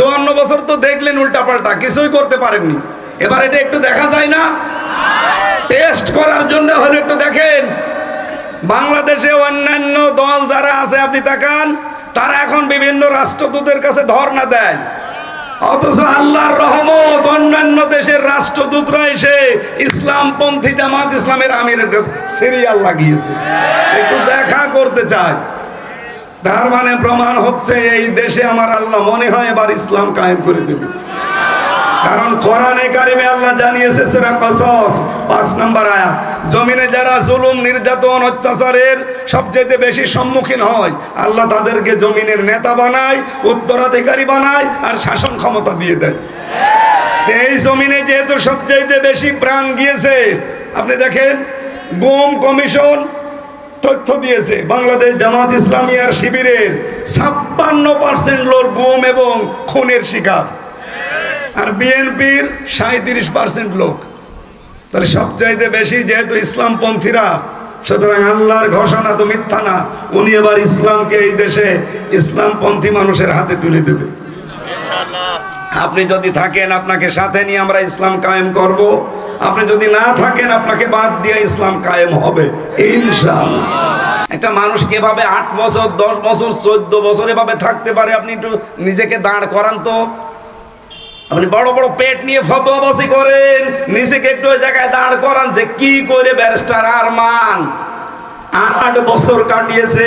চুয়ান্ন বছর তো দেখলেন উল্টাপাল্টা, কিছুই করতে পারেননি। এবার এটা একটু দেখা যায় না? টেস্ট করার জন্য হলে একটু দেখেন। বাংলাদেশে অন্যান্য দল যারা আছে, আপনি তাকান তারা এখন বিভিন্ন রাষ্ট্রদূতের কাছে ধর্ণা দেয়। অথচ আল্লাহর রহমত, অন্যান্য দেশের রাষ্ট্রদূতরা এসে ইসলামপন্থী জামাত ইসলামের আমিরের কাছে সিরিয়াল লাগিয়েছে। একটু দেখা করতে চায় তার মানে প্রমাণ হচ্ছে এই দেশে আমার আল্লাহ মনে হয় এবার ইসলাম কায়েম করে দেবে। কারণ কোরআনে কারিমে আল্লাহ জানিয়েছে সূরা কসস 5 নম্বর আয়াত, জমিনে যারা জুলুম, নির্যাতন, অত্যাচারের সবচেয়ে বেশি সম্মুখীন হয়, আল্লাহ তাদেরকে জমিনের নেতা বানায়, উত্তরাধিকারী বানায় আর শাসন ক্ষমতা দিয়ে দেয়। এই জমিনে যেহেতু সবচেয়ে বেশি প্রাণ গিয়েছে, আপনি দেখেন, গোম কমিশন তথ্য দিয়েছে, বাংলাদেশ জামাত ইসলামী আর শিবিরের ছাপ্পান্ন পার্সেন্ট লোক গুম এবং খুনের শিকার। আর বিএনপির সাঁত্রিশ পার্সেন্ট লোক। তাহলে সবচাইতে বেশি যেহেতু ইসলামপন্থীরা, সুতরাং আল্লাহর ঘোষণা তো মিথ্যা না, উনি এবার ইসলামকে এই দেশে ইসলামপন্থী মানুষের হাতে তুলে দেবে। আপনি যদি থাকেন আপনাকে সাথে নিয়ে আমরা ইসলাম কায়েম করব। আপনি যদি না থাকেন আপনাকে বাদ দিয়ে ইসলাম কায়েম হবে। ইনশাআল্লাহ। একটা মানুষ কীভাবে আট বছর, দশ বছর, চোদ্দ বছর এভাবে থাকতে পারে, আপনি একটু নিজেকে দাঁড় করান তো। আপনি বড় বড় পেট নিয়ে ফতোয়াবাসি করেন, নিজেকে একটু ওই জায়গায় দাঁড় করান যে কি করে ব্যারিস্টার আরমান। আট বছর কাটিয়েছে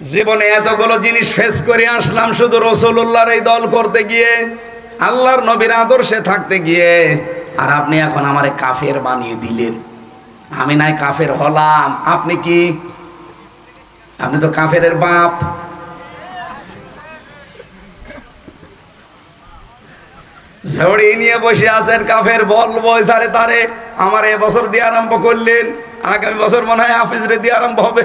জীবনে এতগুলো জিনিস ফেস করে আসলাম শুধু রসুল্লাহর এই দল করতে গিয়ে, আল্লাহর নবীর আদর্শে থাকতে গিয়ে, আর আপনি এখন আমারে কাফের বানিয়ে দিলেন। আমি নাই কাফের হলাম। আপনি কি? আপনি তো কাফের বাপ। ঝড়ি নিয়ে বসে আছেন কাফের বল সারে তারে। আমার এ বছর দিয়ে আরম্ভ করলেন। আগামী বছর মনে হয় হাফিজ রে দিয়ে আরম্ভ হবে।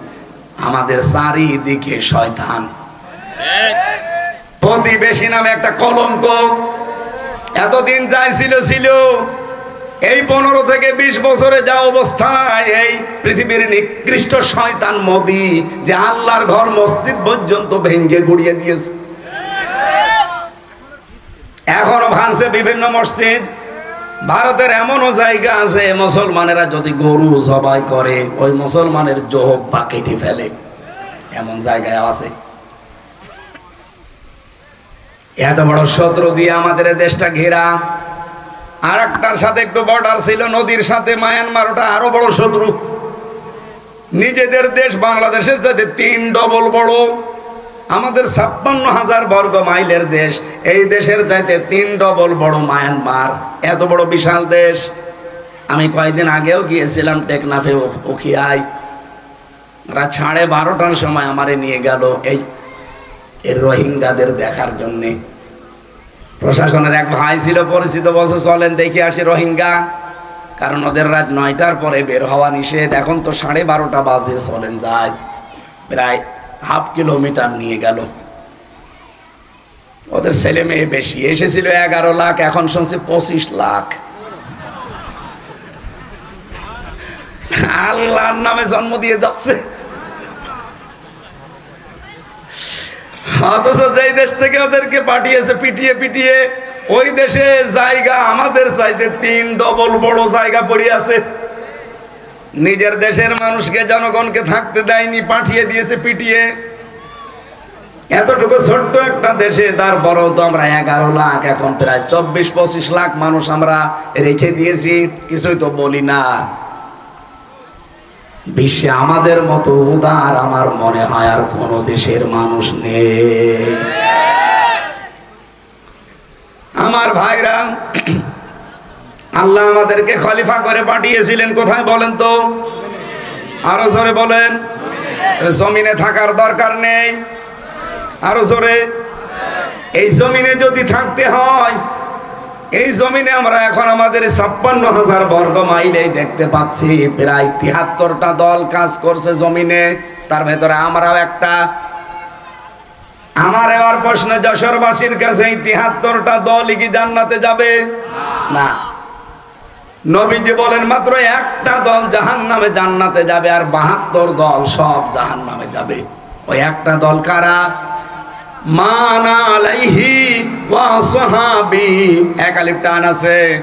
আমাদের চারিদিকে শয়তান। প্রতিবেশী নামে একটা কলঙ্ক। এতদিন যাই ছিল। ছিল এই পনেরো থেকে বিশ বছরে যা অবস্থায় এই পৃথিবীর নিকৃষ্ট শয়তান মোদি যে আল্লাহর ঘর মসজিদ পর্যন্ত ভেঙ্গে গুড়িয়ে দিয়েছে। এখনও ভাঙছে বিভিন্ন মসজিদ। ভারতের এমনও জায়গা আছে, মুসলমানেরা যদি গরু জবাই করে, ওই মুসলমানের জোহব বা ফেলে। এমন জায়গায় আছে। এত বড় শত্রু দিয়ে আমাদের দেশটা ঘেরা। আর একটার সাথে একটু বর্ডার ছিল, নদীর সাথে মায়ানমার ওটা আরও বড় শত্রু। নিজেদের দেশ বাংলাদেশের সাথে তিন ডবল বড়। আমাদের ছাপ্পান্ন হাজার বর্গ মাইলের দেশ, এই দেশের চাইতে তিন ডবল বড় মায়ানমার। এত বড় বিশাল দেশ। আমি কয়েকদিন আগেও গিয়েছিলাম টেকনাফে উখিয়ায় রাত সাড়ে বারোটার সময় আমারে নিয়ে গেল এই রোহিঙ্গাদের দেখার জন্যে। প্রশাসনের এক ভাই ছিল পরিচিত বছর চলেন দেখে আসি রোহিঙ্গা। কারণ ওদের রাত নয়টার পরে বের হওয়া নিষেধ। এখন তো সাড়ে বারোটা বাজে, চলেন যায় প্রায় হাফ কিলোমিটার নিয়ে গেল। ওদের ছেলে মেয়ে বেশি। এসেছিল এগারো লাখ, এখন শুনছি পঁচিশ লাখ। আল্লাহর নামে জন্ম দিয়ে যাচ্ছে। অথচ যেই দেশ থেকে ওদেরকে পাঠিয়েছে, পিটিয়ে পিটিয়ে, ওই দেশে জায়গা আমাদের চাইতে তিন ডবল বড় জায়গা পড়ে আছে। নিজের দেশের মানুষকে, জনগণকে থাকতে দেয়নি, পাঠিয়ে দিয়েছে পিটিয়ে। এতটুকু ছোট্ট একটা দেশে, তারপরেও তো আমরা এগারো লাখ, এখন প্রায় চব্বিশ, পঁচিশ লাখ মানুষ আমরা রেখে দিয়েছি, কিছুই তো বলি না। বিশ্বে আমাদের মতো উদার আমার মনে হয় আর কোন দেশের মানুষ নেই। আমার ভাইরা আল্লাহ আমাদেরকে খলিফা করে পাঠিয়েছিলেন। কোথায় বলেন তো? আরও জোরে বলেন। জমিনে থাকার দরকার নেই। আরও জোরে। এই জমিনে যদি থাকতে হয়, এই জমিনে আমরা এখন আমাদের ছাপ্পান্ন হাজার বর্গ মাইলেই দেখতে পাচ্ছি, প্রায় তিয়াত্তরটা দল কাজ করছে জমিনে। তার ভেতরে আমরাও একটা। আমার এবার প্রশ্ন, যশোরবাসীর কাছে এই তিয়াত্তরটা দল কি জান্নাতে যাবে? না। নবীজি বলেন, মাত্র একটা দল জাহান নামে জান্নাতে যাবে আর বাহাত্তর দল সব জাহান নামে যাবে। ওই একটা দল কারা? আছে।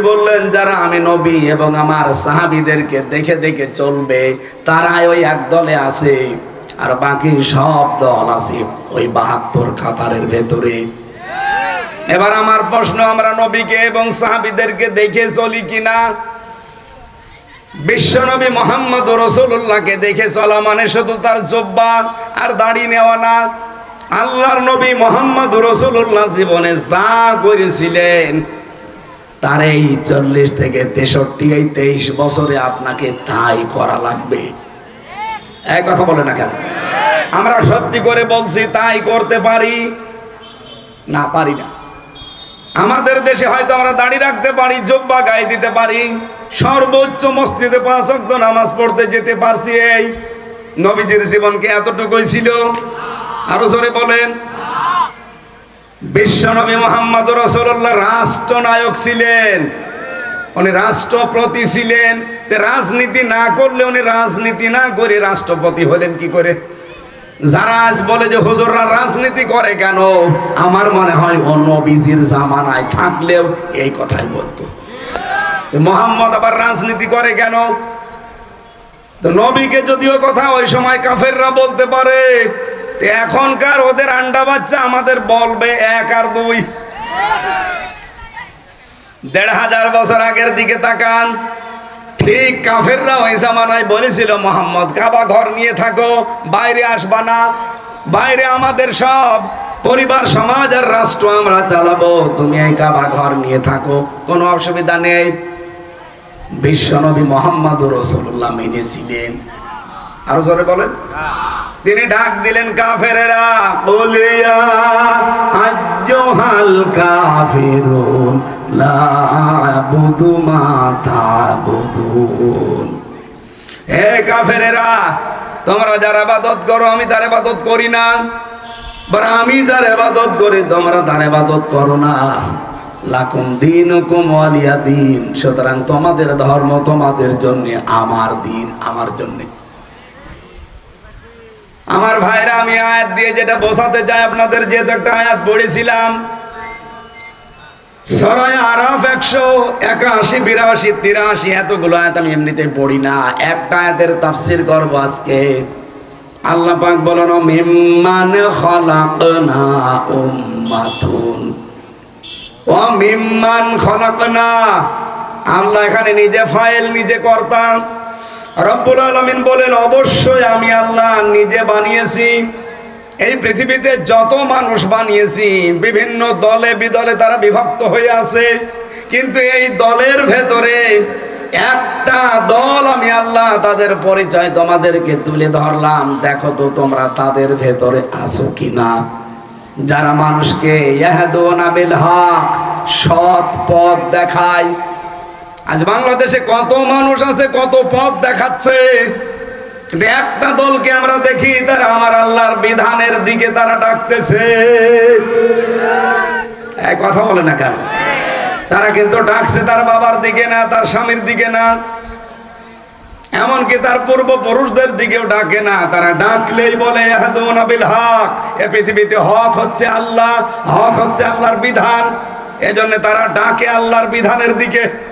বললেন, যারা আমি নবী এবং আমার সাহাবীদেরকে দেখে দেখে চলবে, তারাই ওই এক দলে আছে। আর বাকি সব দল আছে ওই বাহাত্তর ভেতরে। এবার আমার প্রশ্ন, আমরা নবীকে এবং সাহাবীদেরকে দেখে চলি কিনা? বিশ্বনবী মোহাম্মদ রসুল্লাহকে দেখে চলা মানে শুধু তার জব্বা আর দাড়ি নেওয়া না। আল্লাহর নবী মোহাম্মদ রসুল্লাহ জীবনে যা করেছিলেন, তার এই চল্লিশ থেকে তেষট্টি, এই তেইশ বছরে আপনাকে তাই করা লাগবে। এক কথা বলে না কেন? আমরা সত্যি করে বলছি, তাই করতে পারি? না পারি না। আমাদের দেশে হয়তো আমরা দাঁড়িয়ে রাখতে পারি, জব্বা গায়ে দিতে পারি। সর্বোচ্চ মসজিদে পাঁচ অক্ত নামাজ পড়তে যেতে পারছি এই। নবীজির জীবনকে এতটুকুই ছিল? আরও জোরে বলেন। বিশ্বনবী মোহাম্মদ রসুল্লাহ রাষ্ট্রনায়ক ছিলেন। উনি রাষ্ট্রপতি ছিলেন। রাজনীতি না করলে উনি রাজনীতি না করে রাষ্ট্রপতি হলেন কি করে? যারা আজ বলে যে হুজুররা রাজনীতি করে কেন, আমার মনে হয় অন্য বিজির জামানায় থাকলেও এই কথাই বলতো। মোহাম্মদ আবার রাজনীতি করে কেন? তো নবীকে যদিও কথা ওই সময় কাফেররা বলতে পারে এখনকার ওদের আন্ডা বাচ্চা আমাদের বলবে এক আর দুই। দেড় হাজার বছর আগের দিকে তাকান ঠিক কাফেররা ওই জামানায় বলেছিল, মোহাম্মদ, কাবা ঘর নিয়ে থাকো, বাইরে আসবা না। বাইরে আমাদের সব পরিবার, সমাজ আর রাষ্ট্র আমরা চালাবো। তুমি এই কাবা ঘর নিয়ে থাকো। কোনো অসুবিধা নেই। বিশ্বনবী মোহাম্মদ রসুল্লাহ মেনেছিলেন। আরও জোরে বলেন। তিনি ডাক দিলেন কাফেরেরা, বলিয়া আজ্জহাল কাফিরুন। লা আবুদু মা তাবুদুন। হে কাফেরেরা, তোমরা যার ইবাদত করো, আমি তার ইবাদত করি না। বর আমি যার ইবাদত করি, তোমরা তার ইবাদত করো না। লাকুম দিন ওয়ালিয়া দিন। সুতরাং তোমাদের ধর্ম তোমাদের জন্য, আমার দিন, আমার জন্যে। আমার ভাইরা, আমি আয়াত দিয়ে যেটা বোঝাতে চাই, আপনাদের যেহেতু একটা আয়াত পড়েছিলাম একশো একাশি, বিরাশি, তিরাশি আমি পড়ি না। আল্লাহ পাক বলেন খলাকনা ও মিম্মান খলাকনা আল্লাহ এখানে নিজে ফাইল, নিজে করতাম রব্বুল আলমিন বলেন, অবশ্যই আমি আল্লাহ নিজে বানিয়েছি। এই পৃথিবীতে যত মানুষ বানিয়েছি, বিভিন্ন দলে বিদলে তারা বিভক্ত হয়ে আছে। কিন্তু এই দলের ভেতরে একটা দল আমি আল্লাহ তাদের পরিচয় তোমাদেরকে তুলে ধরলাম। দেখো তো তোমরা তাদের ভেতরে আছো কিনা। যারা মানুষকে সৎ পথ দেখায়। আজ বাংলাদেশে কত মানুষ আছে, কত পথ দেখাচ্ছে। একটা দলকে আমরা দেখি, তারা আমার আল্লাহর বিধানের দিকে তারা ডাকতেছে। কথা বলে না কেন? তারা কিন্তু ডাকছে তার বাবার দিকে না, তার স্বামীর দিকে না। এমনকি তার পূর্বপুরুষদের দিকেও ডাকে না। তারা ডাকলেই বিল হক। এ পৃথিবীতে হক হচ্ছে আল্লাহ, হক হচ্ছে আল্লাহর বিধান। এজন্য তারা ডাকে আল্লাহর বিধানের দিকে।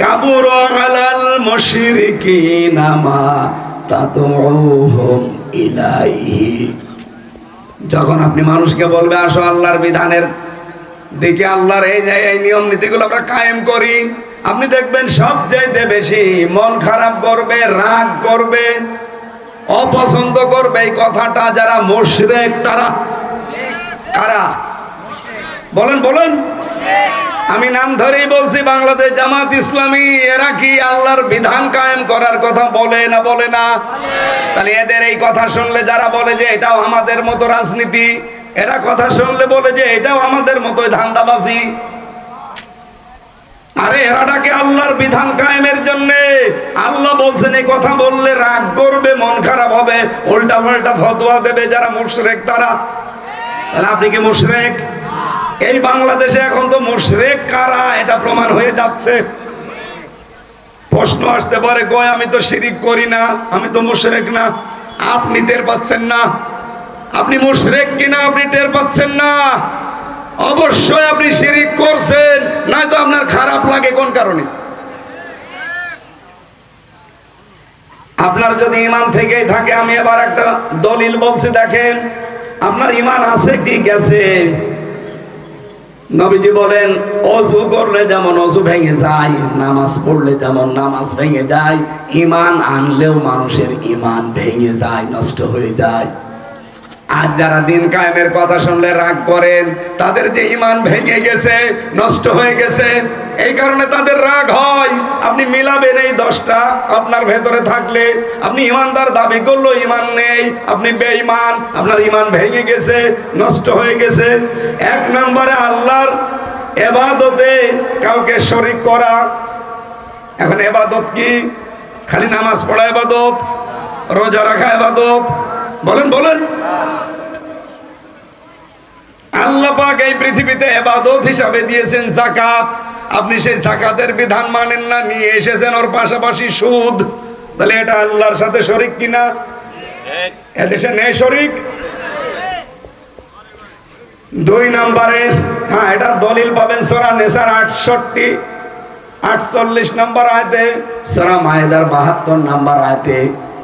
কাবুর আলাল মুশরিকিনা মা তাদউহুম ইলাইহি। যখন আপনি মানুষকে বলবে, আসো আল্লাহর বিধানের দিকে আল্লাহর এই যে এই নিয়ম নীতিগুলো আমরা কায়েম করি। আপনি দেখবেন সবচাইতে বেশি মন খারাপ করবে, রাগ করবে, অপছন্দ করবে এই কথাটা যারা মুশরিক, তারা কারা? বলেন বলেন। আমি নাম ধরেই বলছি, বাংলাদেশ জামাত ইসলামী, এরা কি আল্লাহর বিধান কায়েম করার কথা বলে না বলে না? তাহলে এদের এই কথা শুনলে যারা বলে যে এটাও আমাদের মতো রাজনীতি, এরা কথা শুনলে বলে যে এটাও আমাদের মতোই ধান্দাবাজি। আরে এরাটাকে আল্লাহর বিধান কায়েমের জন্য। আল্লাহ বলছেন এই কথা বললে রাগ করবে, মন খারাপ হবে উল্টা পাল্টা ফতোয়া দেবে যারা মুশরেক তারা। তাহলে আপনি কি মুশরেক? এই বাংলাদেশে এখন তো মুশরেক কারা? এটা প্রমাণ হয়ে যাচ্ছে। প্রশ্ন আসতে পারে, কয়, আমি তো শিরিক করি না, আমি তো মুশরেক না। আপনি টের পাচ্ছেন না। আপনি মুশরেক কিনা আপনি টের পাচ্ছেন না। অবশ্যই আপনি শিরিক করছেন, নয়তো আপনার খারাপ লাগে কোন কারণে? আপনার যদি ইমান থেকেই থাকে, আমি এবার একটা দলিল বলছি, দেখেন, আপনার ইমান আছে কি গেছে? নবীজি বলেন অজু করলে যেমন অজু ভেঙে যায়, নামাজ পড়লে যেমন নামাজ ভেঙে যায় ইমান আনলেও মানুষের ইমান ভেঙে যায়, নষ্ট হয়ে যায়। আর যারা দিন কায়েমের কথা শুনলে রাগ করেন, তাদের যে ইমান ভেঙে গেছে, নষ্ট হয়ে গেছে, এই কারণে তাদের রাগ হয়। আপনি মিলাবেন এই দশটা, আপনার ভেতরে থাকলে, আপনি ইমানদার দাবি করল ইমান নেই, আপনি বেঈমান, আপনার ইমান ভেঙে গেছে, নষ্ট হয়ে গেছে। এক নম্বরে আল্লাহর এবাদতে কাউকে শরিক করা। এখন এবাদত কি? খালি নামাজ পড়া এবাদত, রোজা রাখা এবাদত বলেন বলেন। আল্লাহ পাক এই পৃথিবীতে এবাদত হিসাবে দিয়েছেন জাকাত আপনি সেই জাকাতের বিধান মানেন না, নিয়ে এসেছেন ওর পাশাপাশি সুদ। তাহলে এটা আল্লাহর সাথে শরিক কিনা? এদেশে নেই শরিক? দুই নম্বরে হ্যাঁ এটা দলিল পাবেন সোরা নেসার আটষট্টি, আটচল্লিশ নম্বর আয়তে, সোরা মায়েদার বাহাত্তর নম্বর আয়তে।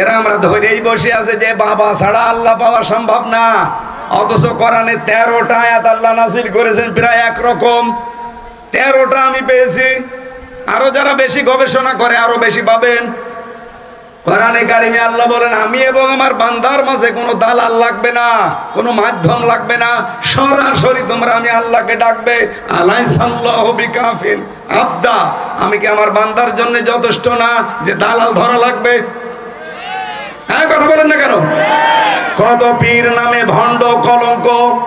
এরা আমরা ধরেই বসে আছে যে বাবা ছাড়া আল্লাহ পাওয়া সম্ভব না। অথচ কোরআনে তেরোটা আয়াত আল্লাহ নাসিল করেছেন প্রায় একরকম। তেরোটা আমি পেয়েছি। আরও যারা বেশি গবেষণা করে, আরও বেশি পাবেন। কোরআনে কারিমে আল্লাহ বলেন, আমি এবং আমার বান্দার মাঝে কোনো দালাল লাগবে না, কোনো মাধ্যম লাগবে না। সরাসরি তোমরা আমি আল্লাহকে ডাকবে। আলাই সাল্লাহ বিকাফিন আবদা। আমি কি আমার বান্দার জন্য যথেষ্ট না যে দালাল ধরা লাগবে? হ্যাঁ কথা বলেন না কেন? কত পীর নামে ভণ্ড কলঙ্ক।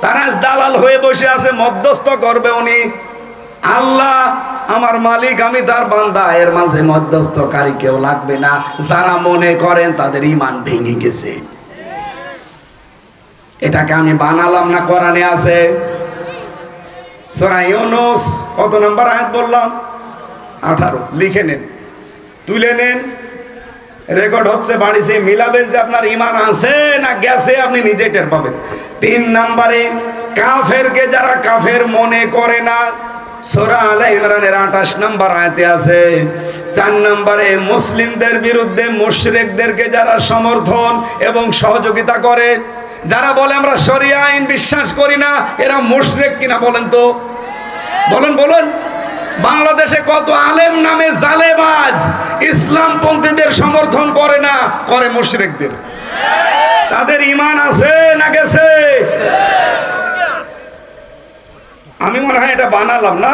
তারা দালাল হয়ে বসে আছে, মধ্যস্থ করবে উনি। আল্লাহ, আমার মালিক, আমি তার বান্দা। এর মাঝে মধ্যস্থকারী কেউ লাগবে না। যারা মনে করেন তাদের ইমান ভেঙে গেছে। এটাকে আমি বানালাম না, কোরআনে আছে। সূরা ইউনূস, কত নাম্বার আয়াত বললাম? আঠারো। লিখে নেন। তুলে নেন। রেকর্ড হচ্ছে বাড়িতে মিলাবেন যে আপনার ইমান আছে না গেছে, আপনি নিজে টের পাবেন। তিন নাম্বারে, কাফেরকে যারা কাফের মনে করে না, সোরা আলা ইমরানের আঠাশ নম্বর আয়তে আছে। চার নম্বরে, মুসলিমদের বিরুদ্ধে মুশরিকদেরকে যারা সমর্থন এবং সহযোগিতা করে, যারা বলে আমরা শরিয়া আইন বিশ্বাস করি না, এরা মুশরিক কিনা বলেন তো? বলেন বলেন। বাংলাদেশে কত আলেম নামে জালেবাজ ইসলামপন্থীদের সমর্থন করে না, করে মুশরিকদের। তাদের ইমান আছে না গেছে? আমি মনে হয় এটা বানালাম না?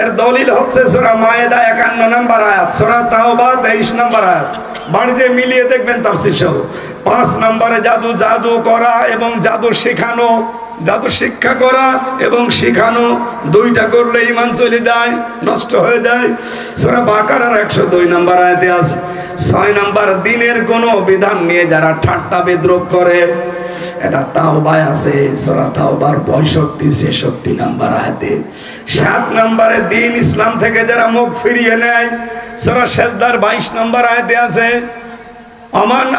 এর দলিল হচ্ছে সোরা মায়েদা একান্ন নম্বর আয়াত, সোরা তাওবা তেইশ নম্বর আয়াত। বাণিজ্যে মিলিয়ে দেখবেন তাফসির সহ। পাঁচ নম্বরে জাদু জাদু করা এবং জাদু শেখানো। জাদু শিক্ষা করা এবং শেখানো, দুইটা করলে ইমান চলে যায়, নষ্ট হয়ে যায়। সোরা বাকার একশো দুই নাম্বার আয়তে আছে, ছয় নাম্বার, দিনের কোনো বিধান নিয়ে যারা ঠাট্টা বিদ্রোপ করে, এটা তাওবায় আছে, সোরা তাওবার পঁয়ষট্টি, ছেষট্টি নাম্বার আয়াতে। সাত নাম্বারে দিন ইসলাম থেকে যারা মুখ ফিরিয়ে নেয়, সোরা শেষদার বাইশ নম্বর আয়াতে আছে, অমান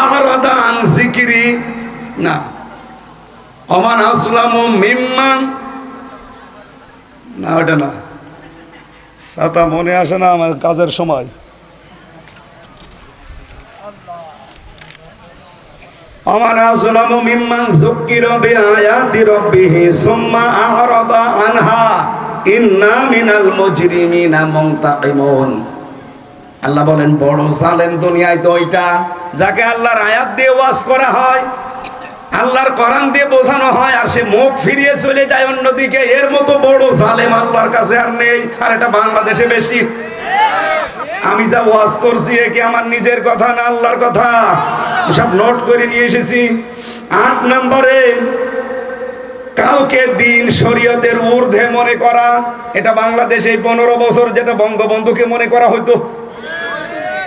আহারাদা আন জিকিরি না। অমান আসলাম মিম্মান। না, ওটা না। সাতা মনে আসে না আমার কাজের সময়। অমান আসলাম মিম্মান যুক্কির বিআয়াতি রাব্বিহি সুম্মা আহরাদা আনহা। ইন্না মিনাল মুজরিমিনা মুনতাকিমুন। আল্লাহ বলেন, বড় জালেম দুনিয়ায় তো ওইটা, যাকে আল্লাহর আয়াত দিয়ে ওয়াজ করা হয় আল্লাহর কোরআন দিয়ে বোঝানো হয় আর সে মুখ ফিরিয়ে চলে যায় অন্যদিকে। এর মতো বড় জালেম আল্লাহর কাছে আর নেই, আর এটা বাংলাদেশে বেশি। আমি যা ওয়াজ করছি, এ কি আমার নিজের কথা না আল্লাহর কথা? সব নোট করে নিয়ে এসেছি। আট নম্বরে, কাউকে দিন শরীয়তের ঊর্ধ্বে মনে করা, এটা বাংলাদেশে পনেরো বছর যেটা বঙ্গবন্ধুকে মনে করা হইতো।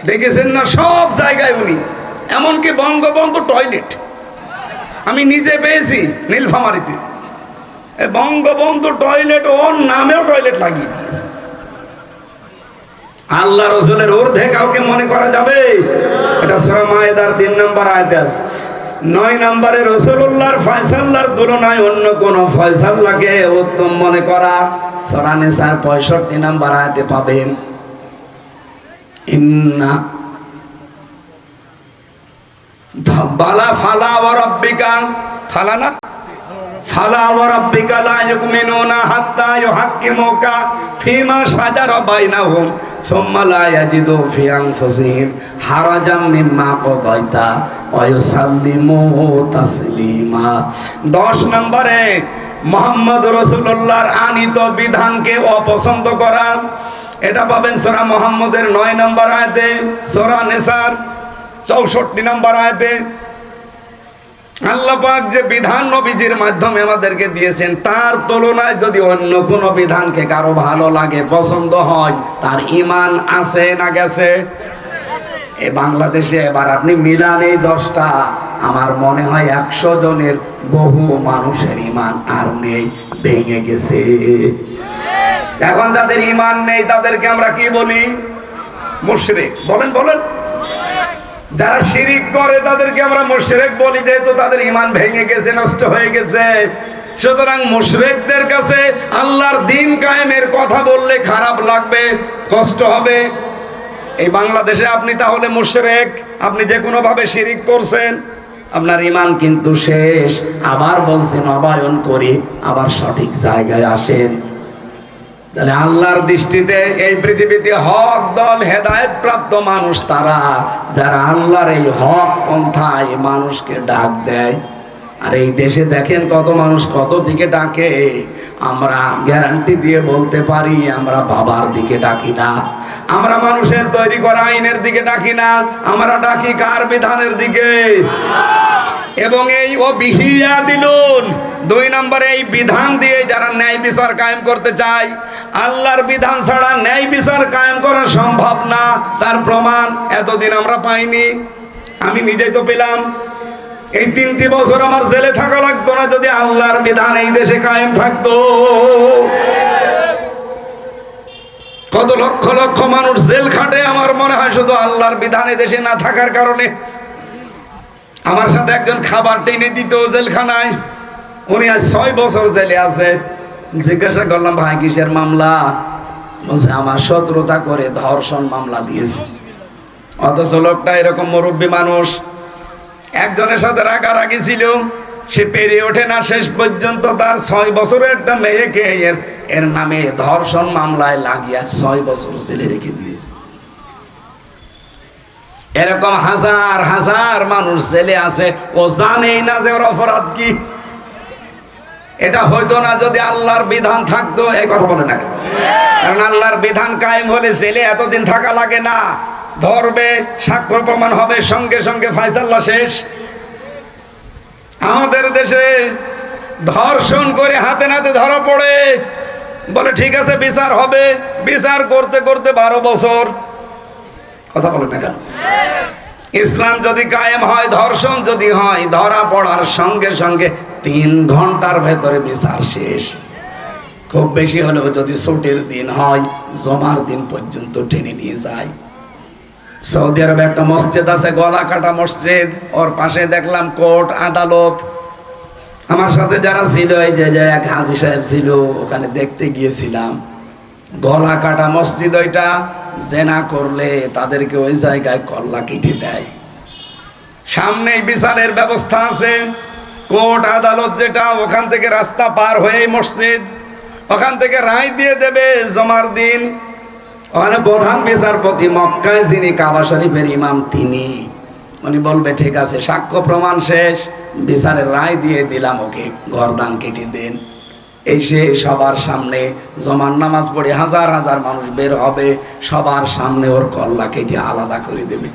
দেখেছেন না? সব জায়গায় উনি। এমনকি বঙ্গবন্ধু টয়লেট। আমি নিজে পেয়েছি নীলফামারিতে। বঙ্গবন্ধু টয়লেট ওর নামেও টয়লেট লাগিয়ে দিয়েছে। আল্লাহ রসুলের ঊর্ধ্বে কাউকে মনে করা যাবে? এটা সূরা মায়েদার তিন নম্বর আয়তে আছে। নয় নম্বরে রসুল্লাহর ফয়সাল্লার তুলনায় অন্য কোন ফয়সাল্লাহকে উত্তম মনে করা সূরা নিসার পঁয়ষট্টি নম্বর আয়তে পাবেন। ইন্না বালা ফালা ওয়ারাব্বিকা ফালা না? ফালা ওয়া রাব্বিকা লা ইউমিনুনা হাত্তা ইউহাক্কিমুকা ফিমা শাজারা বাইনাহুম, সুম্মা লা ইয়াজিদু ফি আনফুসিহিম, হারাজাম মিম্মা কাদাইতা ওয়া ইউসাল্লিমু তাসলিমা। 10 নম্বরে, মোহাম্মদ রসুল্লাহর আনিত বিধানকে অপছন্দ করা। এটা পাবেন সোরা মোহাম্মদের নয় নম্বর আয়তে, সোরা নেসার। চৌষট্টি নম্বর আয়তে আল্লাহ পাক যে বিধান নবীজির মাধ্যমে আমাদেরকে দিয়েছেন, তার তুলনায় যদি অন্য কোনো বিধানকে কারও ভালো লাগে, পছন্দ হয়, তার ইমান আছে না গেছে? এই বাংলাদেশে এবার আপনি মিলান এই দশটা। আমার মনে হয় একশো জনের বহু মানুষের ইমান আর নেই, ভেঙে গেছে। এখন যাদের ইমান নেই, তাদেরকে আমরা কি বলি? মুশরিক। বলেন বলেন। যারা শিরিক করে, তাদেরকে আমরা মুশরিক বলি, যেহেতু তাদের ইমান ভেঙে গেছে, নষ্ট হয়ে গেছে। সুতরাং মুশরিকদের কাছে আল্লাহর দিন কায়েমের কথা বললে খারাপ লাগবে, কষ্ট হবে। এই বাংলাদেশে আপনি তাহলে মুশরিক, আপনি যে কোনো ভাবে শিরিক করছেন, আপনার ইমান কিন্তু শেষ। আবার বলছেন অবায়ন করি, আবার সঠিক জায়গায় আসেন। তাহলে আল্লাহর দৃষ্টিতে এই পৃথিবীতে হক, দল, হেদায়ত প্রাপ্ত মানুষ তারা, যারা আল্লাহর এই হক পন্থায় মানুষকে ডাক দেয়। আর এই দেশে দেখেন কত মানুষ কত দিকে ডাকে। আমরা গ্যারান্টি দিয়ে বলতে পারি, আমরা বাবার দিকে ডাকি না। আমরা মানুষের তৈরি করা আইনের দিকে ডাকি না, আমরা ডাকি কার বিধানের দিকে? এবং এই ও বিহিয়া দিলুন, দুই নম্বরে এই বিধান দিয়ে যারা ন্যায় বিচার কায়েম করতে চায়, আল্লাহর বিধান ছাড়া ন্যায় বিচার কায়েম করা সম্ভব না। তার প্রমাণ এতদিন আমরা পাইনি। আমি নিজেই তো পেলাম এই তিনটি বছর আমার জেলে থাকা লাগতো না যদি আল্লাহর বিধান এই দেশে কায়েম থাকতো। কত লক্ষ লক্ষ মানুষ জেল খাটে, আমার মনে হয় শুধু আল্লাহর বিধান এই দেশে না থাকার কারণে। আমার সাথে একজন খাবার টেনে দিত জেলখানায়। উনি আজ ছয় বছর জেলে আছে। জিজ্ঞাসা করলাম, ভাই, কিসের মামলা? বলছে, আমার শত্রুতা করে ধর্ষণ মামলা দিয়েছে। অথচ লোকটা এরকম মুরব্বী মানুষ একজনের সাথে রাগারাগি ছিল, সে পেরিয়ে ওঠে না শেষ পর্যন্ত। তার ছয় বছরের একটা মেয়েকে এর এর নামে ধর্ষণ মামলায় লাগিয়া ছয় বছর জেলে রেখে দিয়েছে। এরকম হাজার হাজার মানুষ জেলে আছে, ও জানেই না যে ওর অপরাধ কি। এটা হইতো না যদি আল্লাহর বিধান থাকতো, এই কথা বলে না কারণ আল্লাহর বিধান কায়েম হলে জেলে এতদিন থাকা লাগে না। ধরবে স্বাক্ষর প্রমাণ হবে, সঙ্গে সঙ্গে ফাইসাল্লা শেষ। আমাদের দেশে ধর্ষণ করে হাতে নাতে ধরা পড়ে। বলে, ঠিক আছে, বিচার হবে। বিচার করতে করতে বারো বছর। কথা বলেন না কেন? ইসলাম যদি কায়েম হয়, ধর্ষণ যদি হয়, ধরা পড়ার সঙ্গে সঙ্গে তিন ঘণ্টার ভেতরে বিচার শেষ। খুব বেশি হলেও যদি ছুটির দিন হয়, জমার দিন পর্যন্ত টেনে নিয়ে যায়। সৌদি আরবে একটা মসজিদ আছে গলা কাটা মসজিদ। ওর পাশে দেখলাম কোর্ট, আদালত। আমার সাথে যারা ছিল, এই যে এক হাজি সাহেব ছিল, ওখানে দেখতে গিয়েছিলাম। গলা কাটা মসজিদ ওইটা, জেনা করলে তাদেরকে ওই জায়গায় কল্লা কেটে দেয়। সামনেই বিচারের ব্যবস্থা আছে। কোর্ট, আদালত যেটা, ওখান থেকে রাস্তা পার হয়ে মসজিদ। ওখান থেকে রায় দিয়ে দেবে জমার দিন। ওখানে প্রধান বিচারপতি মক্কায় যিনি কাবা শরীফের ইমাম তিনি। উনি বলবে, ঠিক আছে, সাক্ষ্য প্রমাণ শেষ, বিচারের রায় দিয়ে দিলাম, ওকে গরদান কেটে দেন। এসে সবার সামনে জমান নামাজ পড়ে হাজার হাজার মানুষ বের হবে, সবার সামনে ওর কল্লা কেটে আলাদা করে দেবে।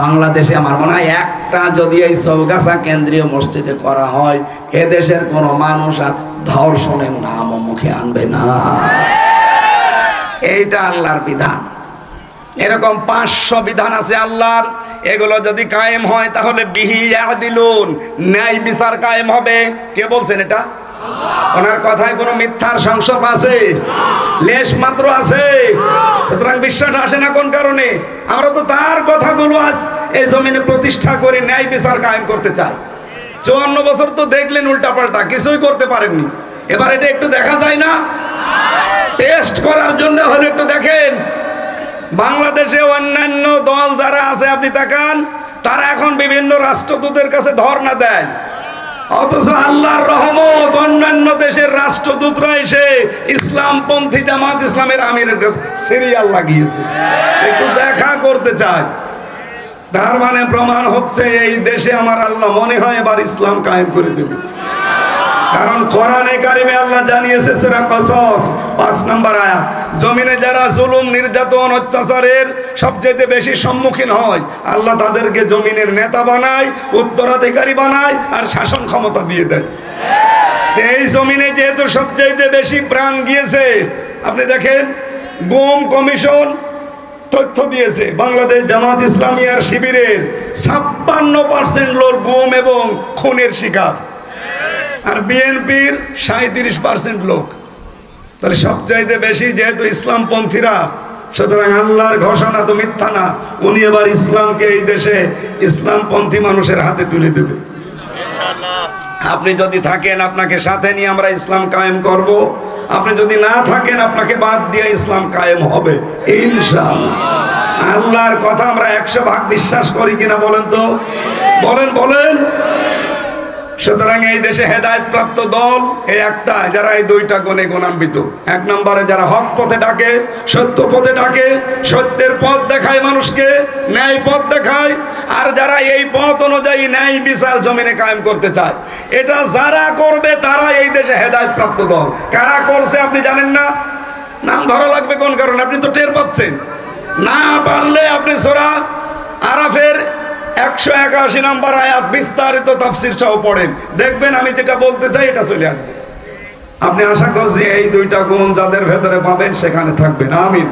বাংলাদেশে আমার মনে হয় একটা যদি এই চৌগাছা কেন্দ্রীয় মসজিদে করা হয়, এদেশের কোনো মানুষ আর ধর্ষণের নামও মুখে আনবে না। এইটা আল্লাহর বিধান। এরকম পাঁচশো বিধান আছে আল্লাহর। এগুলো যদি কায়েম হয় তাহলে বিহিয়া দিলুন ন্যায় বিচার কায়েম হবে। কে বলছেন এটা? ওনার কথায় কোনো মিথ্যার সংসব আছে? লেশ মাত্র আছে। সুতরাং বিশ্বাস আসে না কোন কারণে? আমরা তো তার কথাগুলো আজ এই জমিনে প্রতিষ্ঠা করে ন্যায় বিচার কায়েম করতে চাই। চুয়ান্ন বছর তো দেখলেন উল্টাপাল্টা, কিছুই করতে পারেননি। এবার এটা একটু দেখা যায় না? টেস্ট করার জন্য হলে একটু দেখেন। বাংলাদেশে অন্যান্য দল যারা আছে, আপনি তাকান, তারা এখন বিভিন্ন রাষ্ট্রদূতের কাছে ধর্ণা দেয়। অথচ আল্লাহর রহমত, অন্যান্য দেশের রাষ্ট্রদূতরা এসে ইসলামপন্থী জামাত ইসলামের আমিরের কাছে সিরিয়াল লাগিয়েছে। একটু দেখা করতে চায় তার মানে প্রমাণ হচ্ছে, এই দেশে আমার আল্লাহ মনে হয় এবার ইসলাম কায়েম করে দেবে। কারণ কোরআনে কারিমে আল্লাহ জানিয়েছে সূরা কসস, পাঁচ নম্বর আয়া জমিনে যারা জুলুম, নির্যাতন, অত্যাচারের সবচেয়ে বেশি সম্মুখীন হয়, আল্লাহ তাদেরকে জমিনের নেতা বানায়, উত্তরাধিকারী বানায় আর শাসন ক্ষমতা দিয়ে দেয়। এই জমিনে যেহেতু সবচেয়ে বেশি প্রাণ গিয়েছে, আপনি দেখেন, গুম কমিশন তথ্য দিয়েছে, বাংলাদেশ জামাত ইসলামিয়ার শিবিরের ছাপ্পান্ন পার্সেন্ট লোক গুম এবং খুনের শিকার। আর বিএনপির সাঁত্রিশ পার্সেন্ট লোক। তাহলে সবচাইতে বেশি যেহেতু ইসলামপন্থীরা, সুতরাং আল্লাহর ঘোষণা তো মিথ্যা না, উনি এবার ইসলামকে এই দেশে ইসলামপন্থী মানুষের হাতে তুলে দেবে। আপনি যদি থাকেন আপনাকে সাথে নিয়ে আমরা ইসলাম কায়েম করব। আপনি যদি না থাকেন আপনাকে বাদ দিয়ে ইসলাম কায়েম হবে, ইনশাআল্লাহ। আল্লাহর কথা আমরা একশো ভাগ বিশ্বাস করি কিনা বলেন তো? বলেন বলেন। সুতরাং এই দেশে হেদায়ত প্রাপ্ত দল, এই একটা, যারা এই দুইটা গুণে গুণান্বিত। এক নম্বরে যারা হক পথে ডাকে, সত্য পথে ডাকে, সত্যের পথ দেখায় মানুষকে, ন্যায় পথ দেখায়, আর যারা এই পথ অনুযায়ী ন্যায় বিচার জমিনে কায়েম করতে চায়, এটা যারা করবে তারা এই দেশে হেদায়ত প্রাপ্ত দল। কারা করছে আপনি জানেন না? নাম ধরা লাগবে কোন কারণে? আপনি তো টের পাচ্ছেন। না পারলে আপনি সোরা আরাফের একশো একাশি নাম্বার আয়াত বিস্তারিত তাফসির সহ পড়েন। দেখবেন আমি যেটা বলতে চাই, এটা চলে আসবে। আপনি আশা করছি এই দুইটা গুণ যাদের ভেতরে পাবেন সেখানে থাকবেন। আমিন।